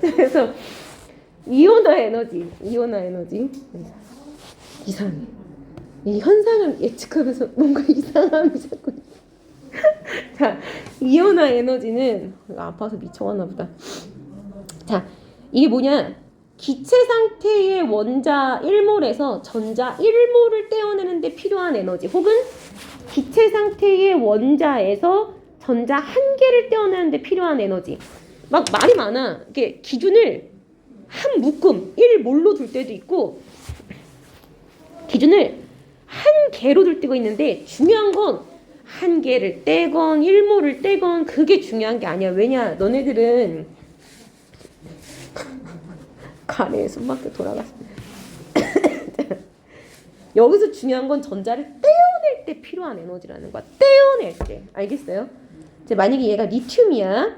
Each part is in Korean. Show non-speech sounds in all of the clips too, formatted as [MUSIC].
그래서 [LAUGHS] 이온화 에너지, 이온화 에너지 이상해. 이 현상을 예측하면서 뭔가 이상함이 자꾸. [LAUGHS] 자, 이온화 에너지는 아파서 미쳐갔나 보다. 자, 이게 뭐냐? 기체 상태의 원자 1몰에서 전자 1몰을 떼어내는데 필요한 에너지 혹은 기체 상태의 원자에서 전자 한 개를 떼어내는데 필요한 에너지. 막 말이 많아. 이게 기준을 한 묶음 1몰로 둘 때도 있고 기준을 한 개로 둘 때가 있는데 중요한 건 한 개를 떼건 1몰을 떼건 그게 중요한 게 아니야. 왜냐? 너네들은 간에 숨막혀 돌아갔어. 여기서 중요한 건 전자를 떼어낼 때 필요한 에너지라는 거야. 떼어낼 때. 알겠어요? 이제 만약에 얘가 리튬이야.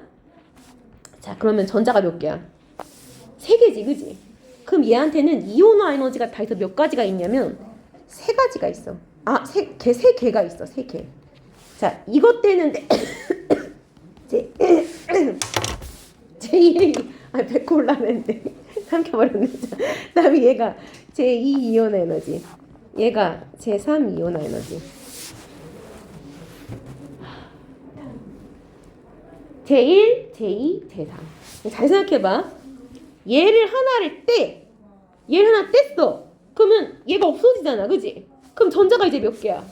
자, 그러면 전자가 몇 개야? 세 개지, 그지? 그럼 얘한테는 이온화 에너지가 다 있어 몇 가지가 있냐면 세 가지가 있어. 아, 세, 개, 세 개가 있어, 세 개. 자, 이것 떼는데 [COUGHS] 제, [COUGHS] 제1, 아, 뱉고 올라는데 [LAUGHS] 삼켜버렸네. 자, 다음에 얘가 제2 이온 에너지. 얘가 제3 이온 에너지. 제1, 제2, 제3. 잘 생각해봐. 얘를 하나를 떼. 얘를 하나 뗐어. 그러면 얘가 없어지잖아. 그지? 그럼 전자가 이제 몇 개야?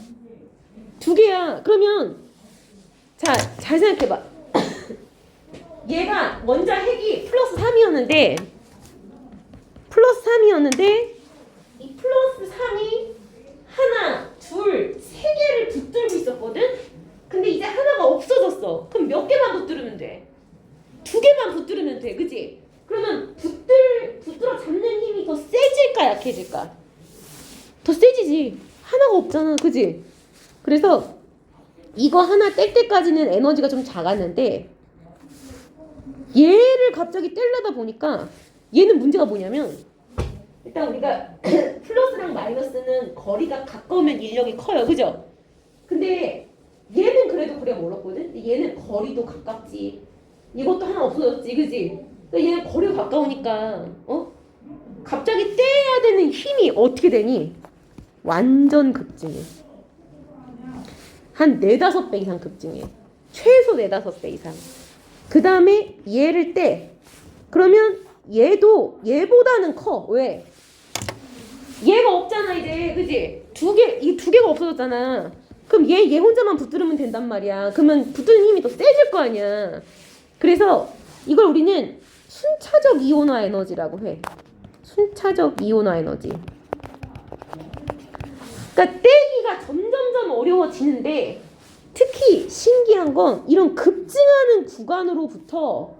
두 개야. 그러면 자, 잘 생각해봐. [COUGHS] 얘가 원자 핵이 플러스 3이었는데 플러스 3이었는데 이 플러스 3이 하나, 둘, 세 개를 붙들고 있었거든? 근데 이제 하나가 없어졌어. 그럼 몇 개만 붙들으면 돼? 두 개만 붙들으면 돼. 그지? 그러면 붙들, 붙들어 잡는 힘이 더 세질까 약해질까? 더 세지지. 하나가 없잖아. 그지? 그래서 이거 하나 뗄 때까지는 에너지가 좀 작았는데 얘를 갑자기 떼려다 보니까 얘는 문제가 뭐냐면 일단 우리가 [CLEARS THROAT] 플러스랑 마이너스는 거리가 가까우면 인력이 커요. 그죠? 근데 얘는 그래도 그래 멀었거든? 근데 얘는 거리도 가깝지. 이것도 하나 없어졌지. 그지? 근데 얘는 거리가 가까우니까 어? 갑자기 떼야 되는 힘이 어떻게 되니? 완전 급증해. 한 네다섯 배 이상 급증해. 최소 네다섯 배 이상. 그 다음에 얘를 떼. 그러면 얘도 얘보다는 커. 왜? 얘가 없잖아 이제. 그지? 두 개, 이 두 개가 없어졌잖아. 그럼 얘, 얘 혼자만 붙들으면 된단 말이야. 그러면 붙드는 힘이 더 세질 거 아니야. 그래서 이걸 우리는 순차적 이온화 에너지라고 해. 순차적 이온화 에너지. 그러니까 떼기가 점점점 어려워지는데 특히 신기한 건 이런 급증하는 구간으로부터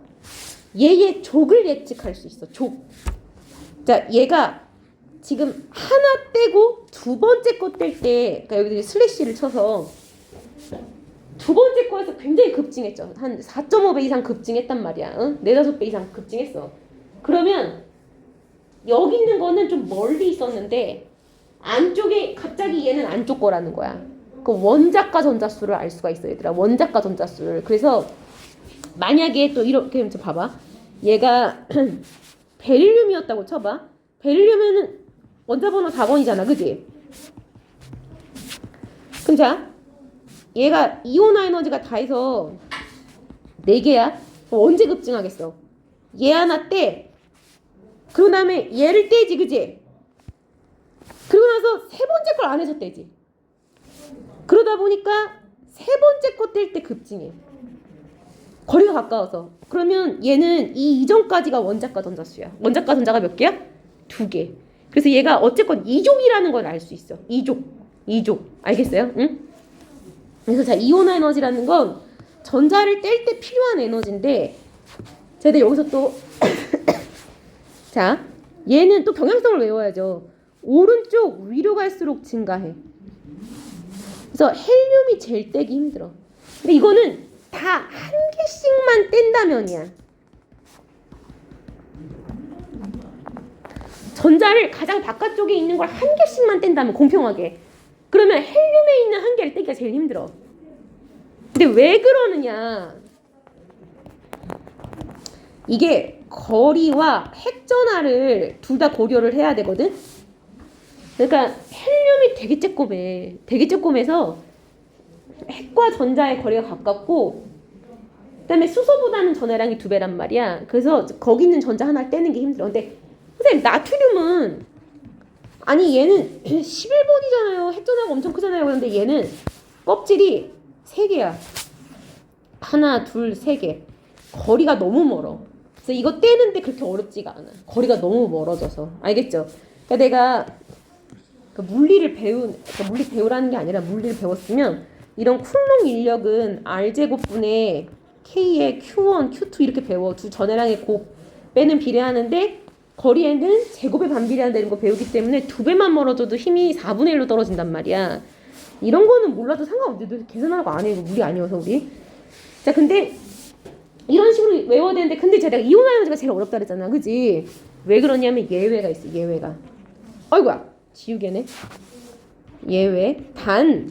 얘의 족을 예측할 수 있어. 족. 자, 얘가 지금 하나 떼고 두 번째 거 뗄 때, 그러니까 여기 슬래시를 쳐서 두 번째 거에서 굉장히 급증했죠. 한 4.5배 이상 급증했단 말이야. 응? 4, 5배 이상 급증했어. 그러면 여기 있는 거는 좀 멀리 있었는데 안쪽에 갑자기 얘는 안쪽 거라는 거야. 그 원자과 전자수를 알 수가 있어 얘들아. 원자과 전자수를. 그래서 만약에 또 이렇게 좀 봐봐. 얘가 [CLEARS THROAT] 베릴륨이었다고 쳐봐. 베릴륨은 원자번호 4번이잖아. 그지? 그럼 자. 얘가 이온화 에너지가 다 해서 4개야. 언제 급증하겠어? 얘 하나 떼. 그 다음에 얘를 떼지. 그지? 그러고 나서 세 번째 걸 안 해서 떼지. 그러다 보니까 세 번째 거 뗄 때 급증해. 거리가 가까워서. 그러면 얘는 이 이전까지가 원자과 전자수야. 원자과 전자가 몇 개야? 두 개. 그래서 얘가 어쨌건 이족이라는 걸 알 수 있어. 이족. 이족. 알겠어요? 응? 그래서 자, 이온화 에너지라는 건 전자를 뗄 때 필요한 에너지인데 제가 여기서 또 [COUGHS] 자, 얘는 또 경향성을 외워야죠. 오른쪽 위로 갈수록 증가해. 그래서 헬륨이 제일 떼기 힘들어. 근데 이거는 다 한 개씩만 뗀다면이야. 전자를 가장 바깥쪽에 있는 걸 한 개씩만 뗀다면 공평하게. 그러면 헬륨에 있는 한 개를 떼기가 제일 힘들어. 근데 왜 그러느냐? 이게 거리와 핵전하를 둘 다 고려를 해야 되거든. 그러니까 헬륨이 되게 쬐꼼해. 되게 쬐꼼해서 핵과 전자의 거리가 가깝고 그다음에 수소보다는 전하량이 두 배란 말이야. 그래서 거기 있는 전자 하나 떼는 게 힘들어. 근데 선생님 나트륨은 아니 얘는 [CLEARS THROAT] 11번이잖아요. 핵전하가 엄청 크잖아요. 그런데 얘는 껍질이 세 개야. 하나, 둘, 세 개. 거리가 너무 멀어. 그래서 이거 떼는데 그렇게 어렵지가 않아. 거리가 너무 멀어져서. 알겠죠? 그러니까 내가 그 물리를 배운, 그러니까 물리 배우라는 게 아니라 물리를 배웠으면 이런 쿨롱 인력은 R 제곱분의 K의 Q1, Q2 이렇게 배워. 두 전해량의 곱 빼는 비례하는데 거리에는 제곱에 반비례한다는 거 배우기 때문에 두 배만 멀어져도 힘이 4분의 1로 떨어진단 말이야. 이런 거는 몰라도 상관없지. 너 계산하라고 안 해. 이거 물이 아니어서 우리. 자, 근데 이런 식으로 외워야 되는데 근데 제가 이온 에너지가 제일 어렵다 그랬잖아. 그지? 왜 그러냐면 예외가 있어. 예외가. 어이구야. 지우개네. 예외. 단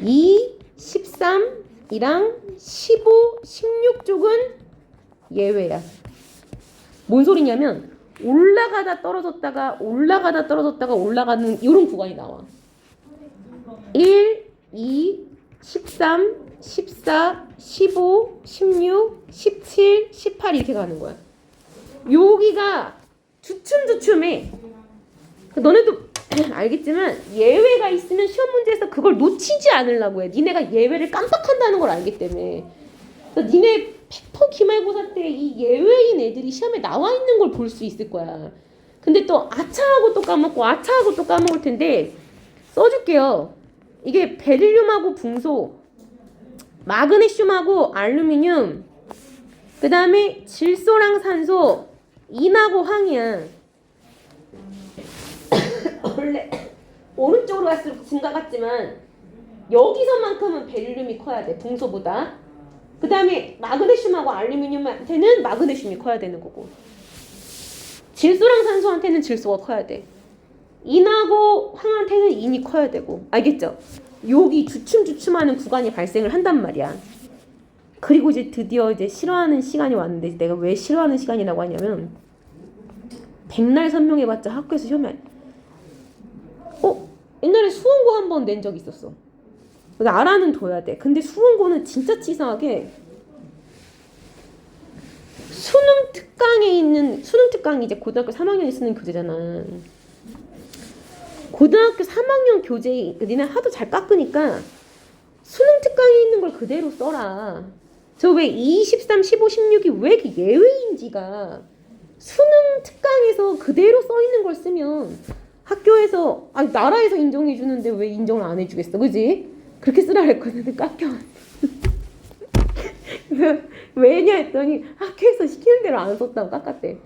2, 13이랑 15, 16쪽은 예외야. 뭔 소리냐면 올라가다 떨어졌다가 올라가다 떨어졌다가 올라가는 이런 구간이 나와. 1, 2, 13, 14, 15, 16, 17, 18 이렇게 가는 거야. 여기가 주춤주춤해. 너네도 [LAUGHS] 알겠지만 예외가 있으면 시험 문제에서 그걸 놓치지 않으려고 해. 니네가 예외를 깜빡한다는 걸 알기 때문에. 니네 100% 기말고사 때 이 예외인 애들이 시험에 나와 있는 걸 볼 수 있을 거야. 근데 또 아차하고 또 까먹고 아차하고 또 까먹을 텐데 써줄게요. 이게 베릴륨하고 붕소, 마그네슘하고 알루미늄, 그 다음에 질소랑 산소, 인하고 황이야. [COUGHS] 원래 오른쪽으로 갈수록 증가 같지만 여기서만큼은 베릴륨이 커야 돼 붕소보다. 그 다음에 마그네슘하고 알루미늄한테는 마그네슘이 커야 되는 거고. 질소랑 산소한테는 질소가 커야 돼. 인하고 황한테는 인이 커야 되고 알겠죠? 여기 주춤주춤하는 구간이 발생을 한단 말이야. 그리고 이제 드디어 이제 싫어하는 시간이 왔는데 내가 왜 싫어하는 시간이라고 하냐면 백날 설명해봤자 학교에서 안- 어 옛날에 수원고 한 번 낸 적 있었어. 나라는 둬야 돼. 근데 수원고는 진짜 치사하게 수능 특강에 있는 수능 특강이 이제 고등학교 3학년이 쓰는 교재잖아. 고등학교 3학년 교재 니네 하도 잘 깎으니까 수능 특강에 있는 걸 그대로 써라. 저 왜 2, 13, 15, 16이 왜 예외인지가 수능 특강에서 그대로 써 있는 걸 쓰면 학교에서 아니 나라에서 인정해 주는데 왜 인정을 안 해주겠어, 그지? 그렇게 쓰라 했거든, 깎여. [LAUGHS] 왜냐 했더니 학교에서 시키는 대로 안 썼다고 깎았대.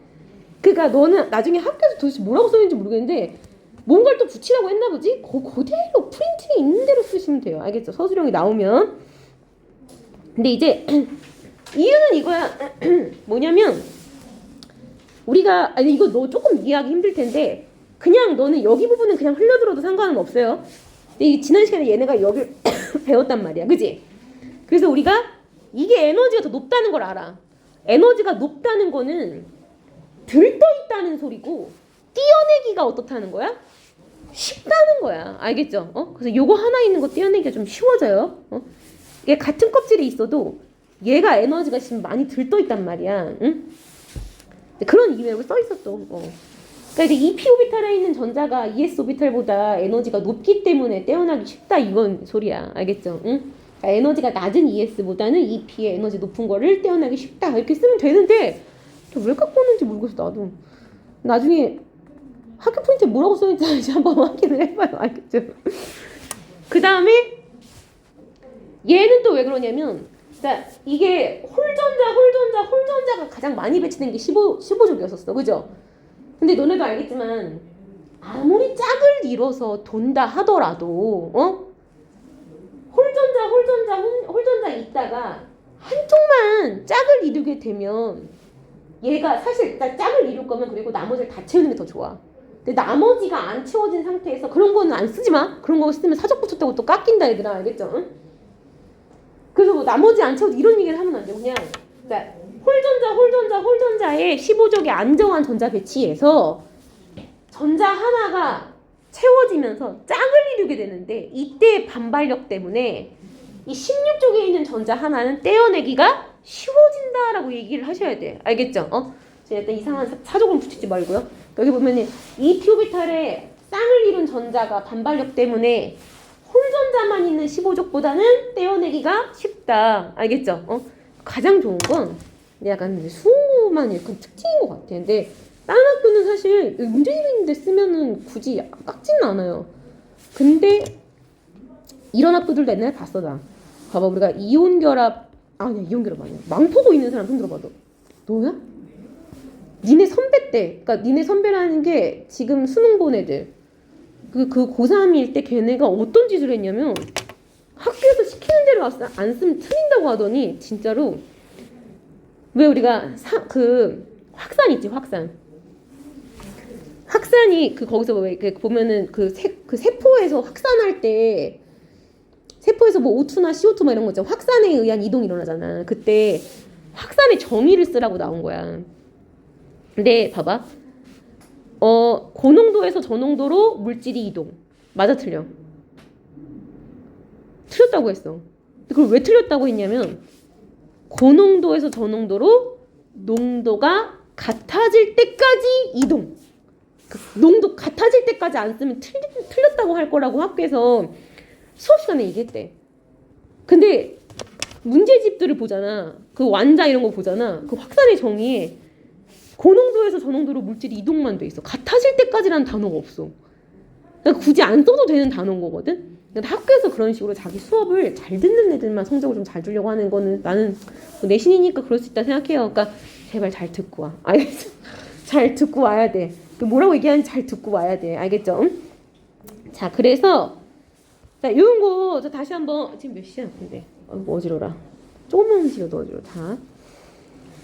그러니까 너는 나중에 학교에서 도대체 뭐라고 써있는지 모르겠는데 뭔가를 또 붙이라고 했나 보지? 그 그대로 프린트에 있는 대로 쓰시면 돼요. 알겠죠? 서술형이 나오면. 근데 이제 [CLEARS THROAT] 이유는 이거야. [CLEARS THROAT] 뭐냐면 우리가 아니 이거 너 조금 이해하기 힘들 텐데 그냥 너는 여기 부분은 그냥 흘려들어도 상관은 없어요. 근데 이 지난 시간에 얘네가 여기를 [LAUGHS] 배웠단 말이야. 그지? 그래서 우리가 이게 에너지가 더 높다는 걸 알아. 에너지가 높다는 거는 들떠 있다는 소리고 띄어내기가 어떻다는 거야? 쉽다는 거야. 알겠죠? 어? 그래서 요거 하나 있는 거 띄어내기가 좀 쉬워져요. 어? 이게 같은 껍질이 있어도 얘가 에너지가 지금 많이 들떠 있단 말이야. 응? 그런 이유로 써 있었어. 어. 그러니까 이제 EP 오비탈에 있는 전자가 ES 오비탈보다 에너지가 높기 때문에 떼어나기 쉽다 이건 소리야. 알겠죠? 응? 그러니까 에너지가 낮은 ES보다는 EP의 에너지 높은 거를 떼어나기 쉽다 이렇게 쓰면 되는데 왜 갖고 오는지 모르겠어 나도. 나중에 학교 프린트에 뭐라고 써있는지 한번 확인을 해봐요. 알겠죠? 그 다음에 얘는 또 왜 그러냐면 그러니까 이게 홀전자, 홀전자, 홀전자가 가장 많이 배치된 게 15, 15족이었었어. 그죠? 근데 너네도 알겠지만 아무리 짝을 이뤄서 돈다 하더라도 어? 홀전자, 홀전자, 홀- 홀전자 있다가 한쪽만 짝을 이루게 되면 얘가 사실 일단 짝을 이룰 거면 그리고 나머지를 다 채우는 게 더 좋아. 근데 나머지가 안 채워진 상태에서 그런 거는 안 쓰지 마. 그런 거 쓰면 사적 붙였다고 또 깎인다 얘들아 알겠죠? 응? 그래서 뭐 나머지 안 채워도 이런 얘기를 하면 안 돼. 그냥 자, 홀전자, 홀전자, 홀전자의 15족의 안정한 전자 배치에서 전자 하나가 채워지면서 짝을 이루게 되는데 이때 반발력 때문에 이 16쪽에 있는 전자 하나는 떼어내기가 쉬워진다라고 얘기를 하셔야 돼. 알겠죠? 어? 제가 일단 이상한 사- 사족은 붙이지 말고요. 여기 보면은 이 p 오비탈에 쌍을 이룬 전자가 반발력 때문에 홀전자만 있는 15족보다는 떼어내기가 쉽다. 알겠죠? 어? 가장 좋은 건 약간 이제 수능만 약간 특징인 것 같아. 근데 다른 학교는 사실 문제집인데 쓰면은 굳이 깎지는 않아요. 근데 이런 학교들도 옛날에 봤어 나. 봐봐 우리가 이온 결합 아니야 이온 결합 아니야. 망포고 있는 사람 손 들어 봐도 너야? 니네 선배 때, 그러니까 니네 선배라는 게 지금 수능 본 애들 그, 그 고3일 때 걔네가 어떤 짓을 했냐면 학교에서 시키는 대로. 안 쓰면 틀린다고 하더니 진짜로 왜 우리가 사, 그 확산 있지 확산. 확산이 그 거기서 왜그 보면은 그, 세, 그 세포에서 확산할 때 세포에서 뭐 O2나 CO2 막 이런 거 있잖아. 확산에 의한 이동이 일어나잖아. 그때 확산의 정의를 쓰라고 나온 거야. 근데 봐봐. 어 고농도에서 저농도로 물질이 이동. 맞아 틀려? 틀렸다고 했어. 그걸 왜 틀렸다고 했냐면 고농도에서 저농도로 농도가 같아질 때까지 이동. 그 농도 같아질 때까지 안 쓰면 틀, 틀렸다고 할 거라고 학교에서 수업 시간에 얘기했대. 근데 문제집들을 보잖아. 그 완자 이런 거 보잖아. 그 확산의 정의에 고농도에서 저농도로 물질이 이동만 돼 있어. 같아질 때까지라는 단어가 없어. 그러니까 굳이 안 써도 되는 단어인 거거든. 근데 학교에서 그런 식으로 자기 수업을 잘 듣는 애들만 성적을 좀 잘 주려고 하는 거는 나는 뭐 내신이니까 그럴 수 있다 생각해요. 그러니까 제발 잘 듣고 와. 알겠어? [LAUGHS] 잘 듣고 와야 돼. 그 뭐라고 얘기하는지 잘 듣고 와야 돼. 알겠죠? 응? 자, 그래서 자, 요런 거 저 다시 한번 지금 몇 시야? 근데 어, 어지러라. 조금만 넣어줘. 자,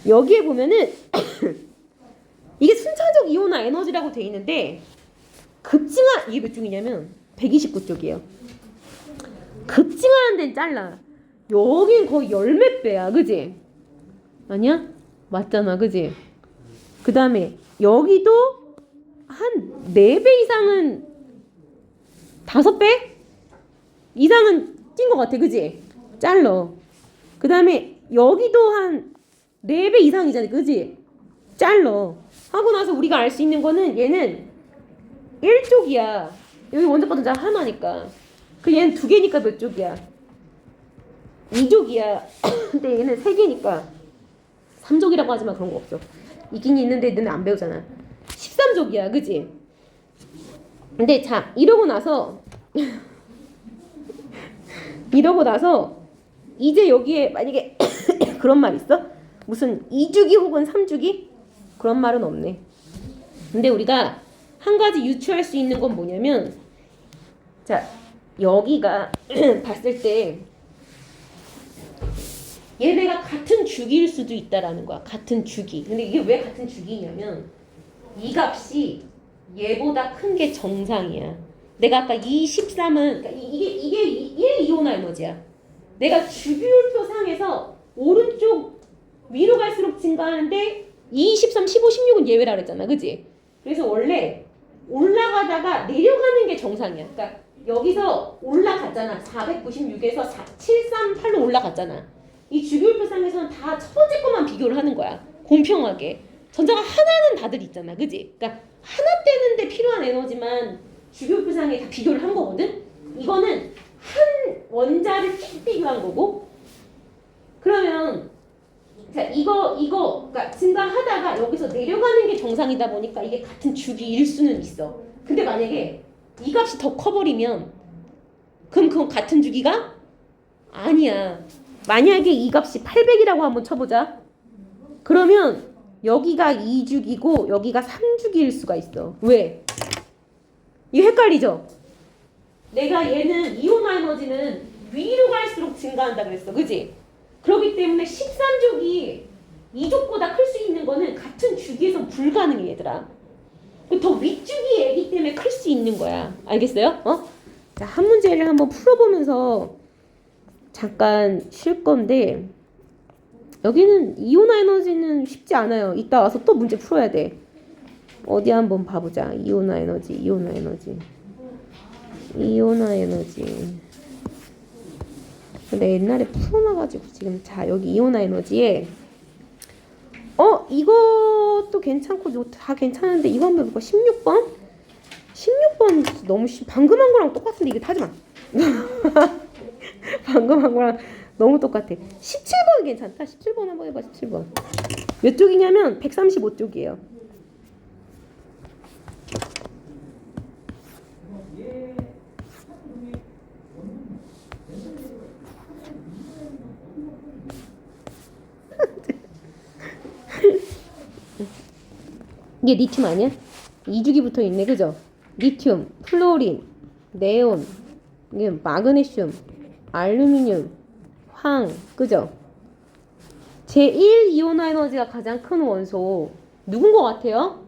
여기에 보면은 [COUGHS] 이게 순차적 이온화 에너지라고 돼 있는데 급증한 이게 몇 쪽이냐면 129쪽이에요. 급증하는 데는 잘라. 여긴 거의 열몇 배야, 그지? 아니야? 맞잖아, 그지? 그 다음에 여기도 한 네 배 이상은 다섯 배 이상은 찐것 같아, 그지? 잘라. 그 다음에 여기도 한 네 배 이상이잖아, 그지? 잘라. 하고 나서 우리가 알 수 있는 거는 얘는 1쪽이야. 여기 원자 파동자 하나니까. 그 얘는 두 개니까 몇 쪽이야? 2쪽이야. [COUGHS] 근데 얘는 세 개니까 3쪽이라고 하지만 그런 거 없어. 있긴 있는데 너네 안 배우잖아. 13쪽이야. 그지? 근데 자, 이러고 나서 [LAUGHS] 이러고 나서 이제 여기에 만약에 [COUGHS] 그런 말 있어? 무슨 2주기 혹은 3주기? 그런 말은 없네. 근데 우리가 한 가지 유추할 수 있는 건 뭐냐면 자 여기가 [CLEARS THROAT] 봤을 때 얘네가 같은 주기일 수도 있다라는 거야 같은 주기. 근데 이게 왜 같은 주기냐면 이 값이 얘보다 큰 게 정상이야. 내가 아까 23은 그러니까 이- 이게 이게 이온화 에너지야. 내가 주기율표 상에서 오른쪽 위로 갈수록 증가하는데 23, 15, 16은 예외라 그랬잖아 그지 그래서 원래 올라가다가 내려가는 게 정상이야. 그러니까 여기서 올라갔잖아. 496에서 738로 올라갔잖아. 이 주기율표상에서는 다첫 번째 것만 비교를 하는 거야. 공평하게. 전자가 하나는 다들 있잖아. 그지? 그러니까 하나 떼는데 필요한 에너지만 주기율표상에 다 비교를 한 거거든? 이거는 한 원자를 쭉 비교한 거고 그러면 자 이거 이거 그러니까 증가하다가 여기서 내려가는 게 정상이다 보니까 이게 같은 주기 일 수는 있어. 근데 만약에 이 값이 더 커버리면 그럼 그건 같은 주기가 아니야. 만약에 이 값이 800이라고 한번 쳐보자. 그러면 여기가 2주기고 여기가 3주기일 수가 있어. 왜? 이거 헷갈리죠? 내가 얘는 이온화 에너지는 위로 갈수록 증가한다 그랬어. 그지? 그렇기 때문에 13족이 2족보다 클 수 있는 거는 같은 주기에서 불가능해 얘들아. 그더 윗주기 애기 때문에 클 수 있는 거야. 알겠어요? 어? 자, 한 문제를 한번 풀어보면서 잠깐 쉴 건데 여기는 이온화 에너지는 쉽지 않아요. 이따 와서 또 문제 풀어야 돼. 어디 한번 봐보자. 이온화 에너지, 이온화 에너지. 이온화 에너지. 근데 옛날에 풀어놔가지고 지금 자 여기 이온화 에너지에 어 이것도 괜찮고 다 괜찮은데 이거 한번 해볼까? 16번? 16번 너무 쉽 방금 한 거랑 똑같은데 이거 타지 마. [LAUGHS] 방금 한 거랑 너무 똑같아. 17번 괜찮다. 17번 한번 해봐. 17번. 몇 쪽이냐면 135쪽이에요. 이게 리튬 아니야? 이주기 붙어 있네, 그죠? 리튬, 플로린, 네온, 이게 마그네슘, 알루미늄, 황, 그죠? 제1 이온화 에너지가 가장 큰 원소 누군 것 같아요?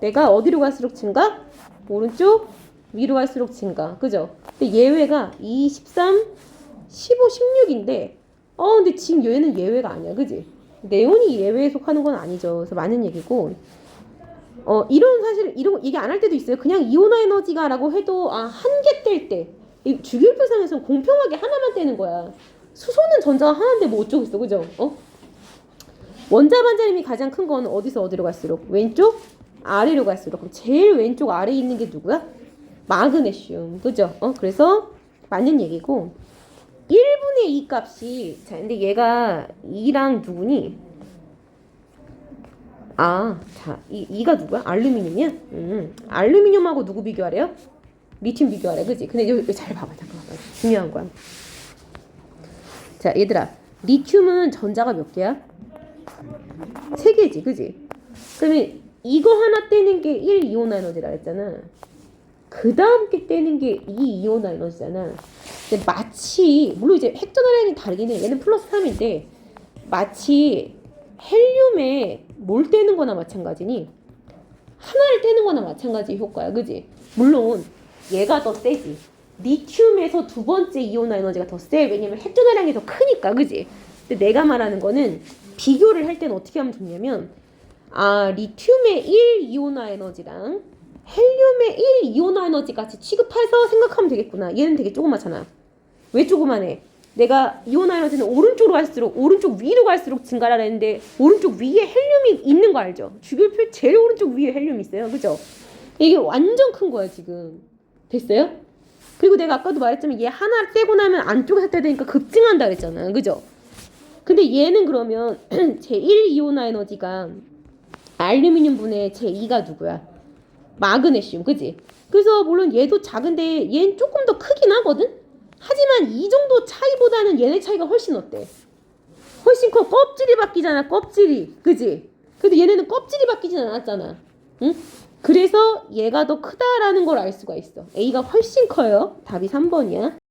내가 어디로 갈수록 증가? 오른쪽 위로 갈수록 증가, 그죠? 근데 예외가 2, 13, 15, 16인데 어 근데 지금 얘는 예외가 아니야, 그지? 네온이 예외에 속하는 건 아니죠. 그래서 많은 얘기고 어 이런 사실 이런 거 얘기 안 할 때도 있어요. 그냥 이온화 에너지가라고 해도 아 한 개 뗄 때. 이 주기율표상에서는 공평하게 하나만 떼는 거야. 수소는 전자가 하나인데 뭐 어쩌겠어, 그죠? 어? 원자 반자림이 가장 큰 거는 어디서 어디로 갈수록 왼쪽 아래로 갈수록 그럼 제일 왼쪽 아래에 있는 게 누구야? 마그네슘, 그죠? 어 그래서 맞는 얘기고 1분의 2 값이 자 근데 얘가 2랑 누구니? 아, 자, 이, 이가 누구야? 알루미늄이야? 음, 알루미늄하고 누구 비교하래요? 리튬 비교하래, 그지? 근데 여기, 잘 봐봐, 잠깐만. 중요한 거야. 자, 얘들아. 리튬은 전자가 몇 개야? 세 개지, 그지? 그러면 이거 하나 떼는 게1 이온화 에너지라 했잖아. 그 다음 게 떼는 게2 이온화 에너지잖아. 근데 마치, 물론 이제 핵전화량이 다르긴 해. 얘는 플러스 3인데, 마치 헬륨에 뭘 떼는 거나 마찬가지니 하나를 떼는 거나 마찬가지 효과야 그지? 물론 얘가 더 세지. 리튬에서 두 번째 이온화 에너지가 더 세. 왜냐면 핵전화량이 더 크니까 그지? 근데 내가 말하는 거는 비교를 할 때는 어떻게 하면 좋냐면 아 리튬의 1 이온화 에너지랑 헬륨의 1 이온화 에너지 같이 취급해서 생각하면 되겠구나. 얘는 되게 조그맣잖아. 왜 조그만해 내가 에너지는 오른쪽으로 갈수록 오른쪽 위로 갈수록 증가를 했는데 오른쪽 위에 헬륨이 있는 거 알죠? 주기율표 제일 오른쪽 위에 헬륨이 있어요. 그죠? 이게 완전 큰 거야 지금. 됐어요? 그리고 내가 아까도 말했지만 얘 하나 떼고 나면 안쪽에서 떼야 되니까 급증한다 그랬잖아요. 그죠? 근데 얘는 그러면 제1 이온화 에너지가 알루미늄 분의 제2가 누구야? 마그네슘. 그지? 그래서 물론 얘도 작은데 얘는 조금 더 크긴 하거든? 하지만 이 정도 차이보다는 얘네 차이가 훨씬 어때? 훨씬 커. 껍질이 바뀌잖아. 껍질이. 그지? 근데 얘네는 껍질이 바뀌진 않았잖아. 응? 그래서 얘가 더 크다라는 걸 알 수가 있어. A가 훨씬 커요. 답이 3번이야.